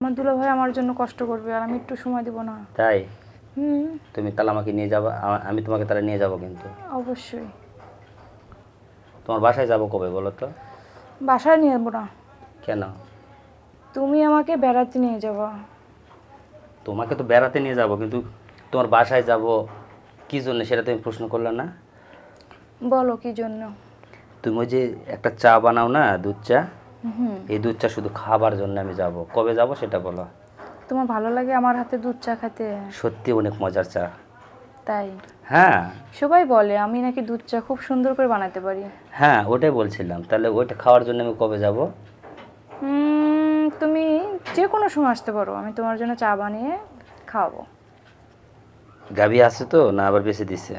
আমার দুলা ভাই আমার জন্য কষ্ট করবে আর আমি একটু সময় দিব না। তাই? হুম। তুমি তাহলে আমাকে নিয়ে যাব আমি তোমাকে তাহলে নিয়ে যাব কিন্তু। অবশ্যই। তোমার বাসায় যাব কবে বলো তো? বাসায় নিয়ে যাব না। কেন? তুমি আমাকে বেড়াতে নিয়ে যাবা। তোমাকে তো বেড়াতে নিয়ে যাব কিন্তু তোমার বাসায় যাব কি জন্য সেটা তুমি প্রশ্ন করলে না? বলো কি জন্য? তুমি ওই যে একটা চা বানাও না দুধ চা? এই দুধ চা শুধু খাবার জন্য আমি যাব। কবে যাব সেটা বলো। তোমার ভালো লাগে আমার হাতে দুধ চা খেতে সত্যি অনেক মজার চা। তাই? হ্যাঁ। সবাই বলে আমি নাকি দুধ চা খুব সুন্দর করে বানাতে পারি। হ্যাঁ ওটাই বলছিলাম। তাহলে ওইটা খাওয়ার জন্য আমি কবে যাব? তুমি যে কোনো সময় আসতে পারো। আমি তোমার জন্য চা বানিয়ে খাওয়াবো। গাবি আছে তো না আবার বেশি দিছে।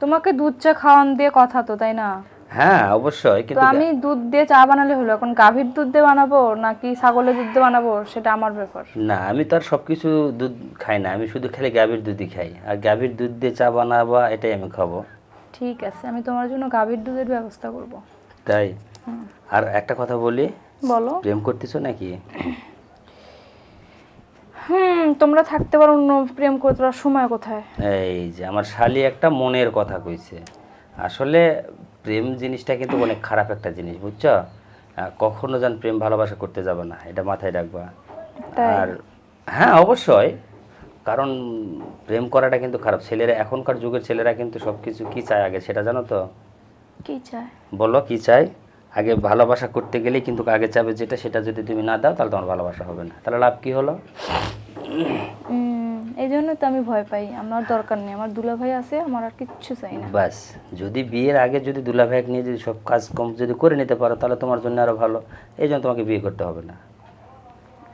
তোমাকে দুধ চা খাওয়ান দিয়ে কথা তো তাই না? হ্যাঁ অবশ্যই কিন্তু আমি দুধ দিয়ে চা বানালে হলো? এখন গাভীর দুধ দিয়ে বানাবো নাকি ছাগলের দুধ দিয়ে বানাবো? সেটা আমার ব্যাপার। না আমি তো আর সব কিছু দুধ খাই না আমি শুধু খালি গাভীর দুধই খাই। আর গাভীর দুধ দিয়ে চা বানাবা এটাই আমি খাব। ঠিক আছে আমি তোমার জন্য গাভীর দুধের ব্যবস্থা করব। তাই? আর একটা কথা বলি বলো। প্রেম করতেছো নাকি? হুম তোমরা থাকতে পারো অন্য প্রেম করতে সময় কোথায়? এই যে আমার শালি একটা মনের কথা কইছে। আসলে প্রেম জিনিসটা কিন্তু অনেক খারাপ একটা জিনিস বুঝছ? কখনো যেন প্রেম ভালোবাসা করতে যাবে না এটা মাথায় রাখবা। আর হ্যাঁ অবশ্যই। কারণ প্রেম করাটা কিন্তু খারাপ। ছেলেরা এখনকার যুগের ছেলেরা কিন্তু সব কিছু কী চায় আগে সেটা জানো তো? কি চায়? বলো কি চাই আগে ভালোবাসা করতে গেলেই কিন্তু আগে চাবে যেটা সেটা যদি তুমি না দাও তাহলে তোমার ভালোবাসা হবে না। তাহলে লাভ কি হলো? এই জন্য তো আমি ভয় পাই। আমার দরকার নেই। আমার দুলা ভাই আছে আমার আর কিচ্ছু চাই না। বাস যদি বিয়ের আগে যদি দুলাভাইক নিয়ে যদি সব কাজ কম যদি করে নিতে পারো তাহলে তোমার জন্য আরও ভালো। এই জন্য তোমাকে বিয়ে করতে হবে না।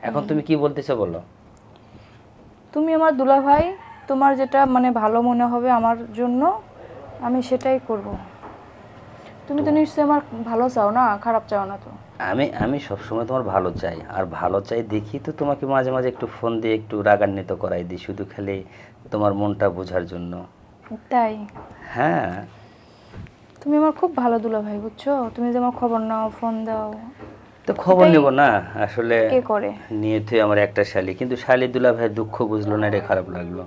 এখন তুমি কি বলতেছো বলো? তুমি আমার দুলা ভাই তোমার যেটা মানে ভালো মনে হবে আমার জন্য আমি সেটাই করব। তুমি তো নিশ্চয়ই আমার ভালো চাও না খারাপ চাও না তো। আমি আমি সবসময় তোমার ভালো চাই আর ভালো চাই দেখি তো তোমাকে মাঝে মাঝে একটু ফোন দিয়ে একটু রাগান্বিত করাই দিই শুধু খালি তোমার মনটা বোঝার জন্য। তাই? হ্যাঁ। তুমি আমার খুব ভালো দুলা ভাই বুঝছ? তুমি যে আমার খবর নাও ফোন দাও। তো খবর নেব না? আসলে কে করে? নিয়ে তুই আমার একটা শালি কিন্তু শালি দুলা ভাই দুঃখ বুঝলো না রে খারাপ লাগল।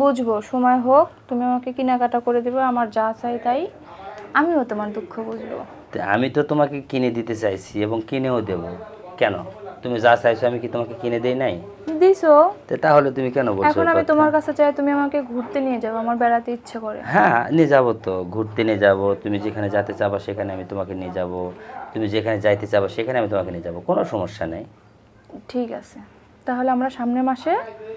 বুঝব সময় হোক তুমি আমাকে কেনাকাটা করে দেবে আমার যা চাই তাই। আমিও তোমার দুঃখ বুঝব। আমি তো তোমাকে কিনে দিতে চাইছি এবং কিনেও দেব। কেন? তুমি যা চাইছো আমি কি তোমাকে কিনে দেই নাই? দিছো। তো তাহলে তুমি কেন বলছো এখন আমি তোমার কাছে চাই তুমি আমাকে ঘুরতে নিয়ে যাব আমার বেড়াতে ইচ্ছে করে। হ্যাঁ নিয়ে যাব তো। ঘুরতে নিয়ে যাব। তুমি যেখানে যেতে চাবা সেখানে আমি তোমাকে নিয়ে যাব। তুমি যেখানে যাইতে চাবা সেখানে আমি তোমাকে নিয়ে যাব। কোনো সমস্যা নেই। ঠিক আছে। তাহলে আমরা সামনের মাসে